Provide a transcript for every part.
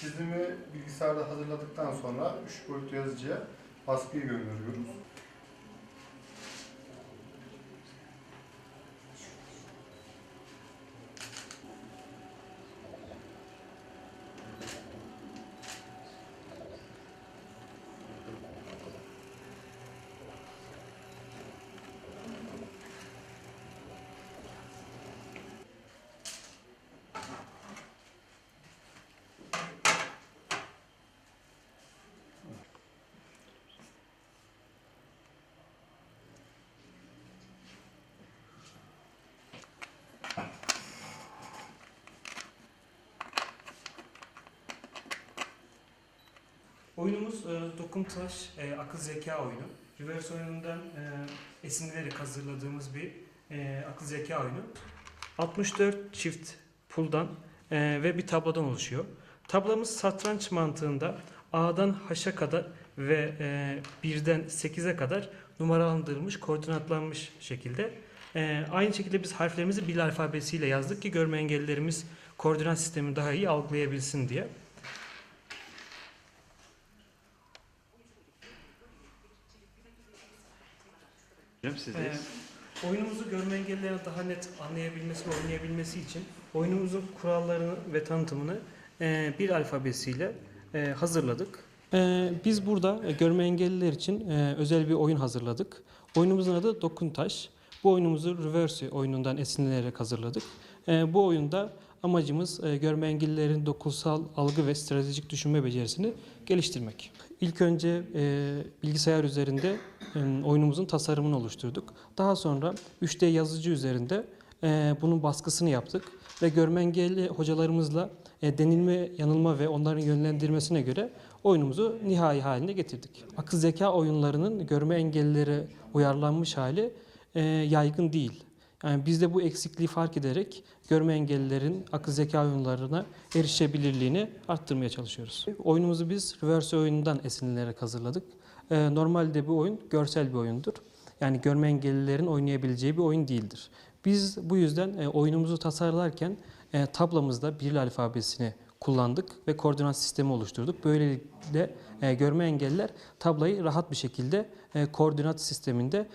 Çizimi bilgisayarda hazırladıktan sonra 3 boyutlu yazıcıya baskıyı gönderiyoruz. Oyunumuz e, Dokun Taş e, akıl zeka oyunu. Reverse oyunundan e, esinlenerek hazırladığımız bir e, akıl zeka oyunu. 64 çift puldan e, ve bir tablodan oluşuyor. Tablomuz satranç mantığında A'dan H'a kadar ve e, 1'den 8'e kadar numaralandırılmış, koordinatlanmış şekilde. E, aynı şekilde biz harflerimizi bil alfabesiyle yazdık ki görme engellilerimiz koordinat sistemini daha iyi algılayabilsin diye. Hocam sizdeyiz. Ee, oyunumuzu görme engellilerin daha net anlayabilmesi ve oynayabilmesi için oyunumuzun kurallarını ve tanıtımını e, bir alfabesiyle e, hazırladık. E, biz burada e, görme engelliler için e, özel bir oyun hazırladık. Oyunumuzun adı Dokuntaş. Bu oyunumuzu Reverse oyunundan esinlenerek hazırladık. E, bu oyunda amacımız e, görme engellilerin dokunsal algı ve stratejik düşünme becerisini geliştirmek. İlk önce e, bilgisayar üzerinde oyunumuzun tasarımını oluşturduk. Daha sonra 3D yazıcı üzerinde bunun baskısını yaptık ve görme engelli hocalarımızla denilme, yanılma ve onların yönlendirmesine göre oyunumuzu nihai haline getirdik. Akıl zeka oyunlarının görme engellilere uyarlanmış hali yaygın değil. Yani biz de bu eksikliği fark ederek görme engellilerin akıl zeka oyunlarına erişebilirliğini arttırmaya çalışıyoruz. Oyunumuzu biz Reverse oyunundan esinlenerek hazırladık. Ee, Normalde bu oyun görsel bir oyundur. Yani görme engellilerin oynayabileceği bir oyun değildir. Biz bu yüzden e, oyunumuzu tasarlarken e, tablamızda Biril alfabesini kullandık ve koordinat sistemi oluşturduk. Böylelikle e, görme engelliler tablayı rahat bir şekilde e, koordinat sisteminde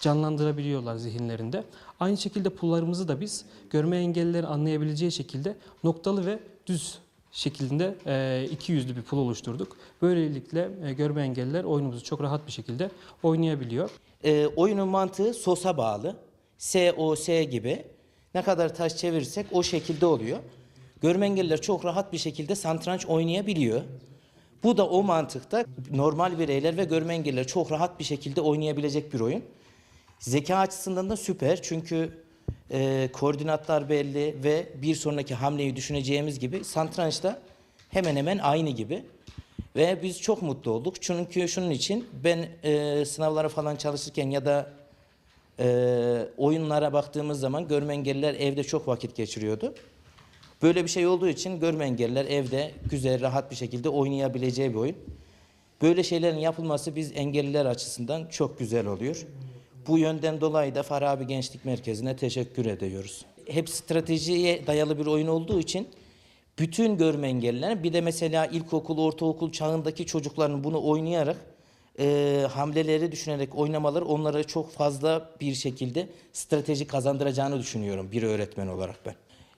canlandırabiliyorlar zihinlerinde. Aynı şekilde pullarımızı da biz görme engellilerin anlayabileceği şekilde noktalı ve düz şeklinde e, iki yüzlü bir pul oluşturduk. Böylelikle e, görme engelliler oyunumuzu çok rahat bir şekilde oynayabiliyor. E, oyunun mantığı sosa bağlı. S, O, S gibi. Ne kadar taş çevirirsek o şekilde oluyor. Görme engelliler çok rahat bir şekilde satranç oynayabiliyor. Bu da o mantıkta normal bireyler ve görme engelliler çok rahat bir şekilde oynayabilecek bir oyun. Zeka açısından da süper çünkü e, koordinatlar belli ve bir sonraki hamleyi düşüneceğimiz gibi satrançta hemen hemen aynı gibi. Ve biz çok mutlu olduk. Çünkü şunun için ben e, sınavlara falan çalışırken ya da e, oyunlara baktığımız zaman görme engelliler evde çok vakit geçiriyordu. Böyle bir şey olduğu için görme engelliler evde güzel, rahat bir şekilde oynayabileceği bir oyun. Böyle şeylerin yapılması biz engelliler açısından çok güzel oluyor. Bu yönden dolayı da Farabi Gençlik Merkezi'ne teşekkür ediyoruz. Hep stratejiye dayalı bir oyun olduğu için bütün görme engelliler bir de mesela ilkokul, ortaokul çağındaki çocukların bunu oynayarak e, hamleleri düşünerek oynamaları onlara çok fazla bir şekilde strateji kazandıracağını düşünüyorum bir öğretmen olarak ben.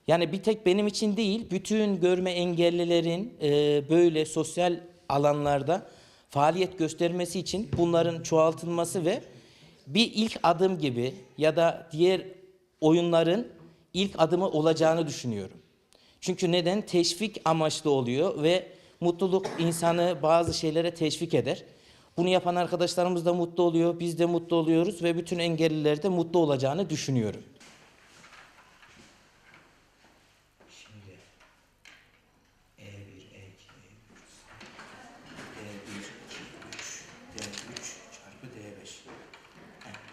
Yani bir tek benim için değil, bütün görme engellilerin e, böyle sosyal alanlarda faaliyet göstermesi için bunların çoğaltılması ve bir ilk adım gibi ya da diğer oyunların ilk adımı olacağını düşünüyorum. Çünkü neden? Teşvik amaçlı oluyor ve mutluluk insanı bazı şeylere teşvik eder. Bunu yapan arkadaşlarımız da mutlu oluyor, biz de mutlu oluyoruz ve bütün engelliler de mutlu olacağını düşünüyorum.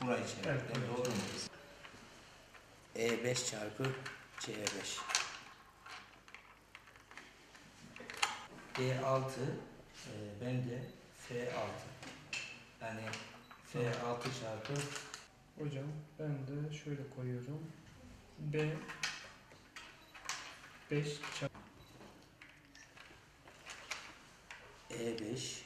Burayı çevirdim, Evet, doğru mu? E5 çarpı C5. D6, e, ben de F6. Yani F6 çarpı Hocam ben de şöyle koyuyorum. B 5 çarpı E5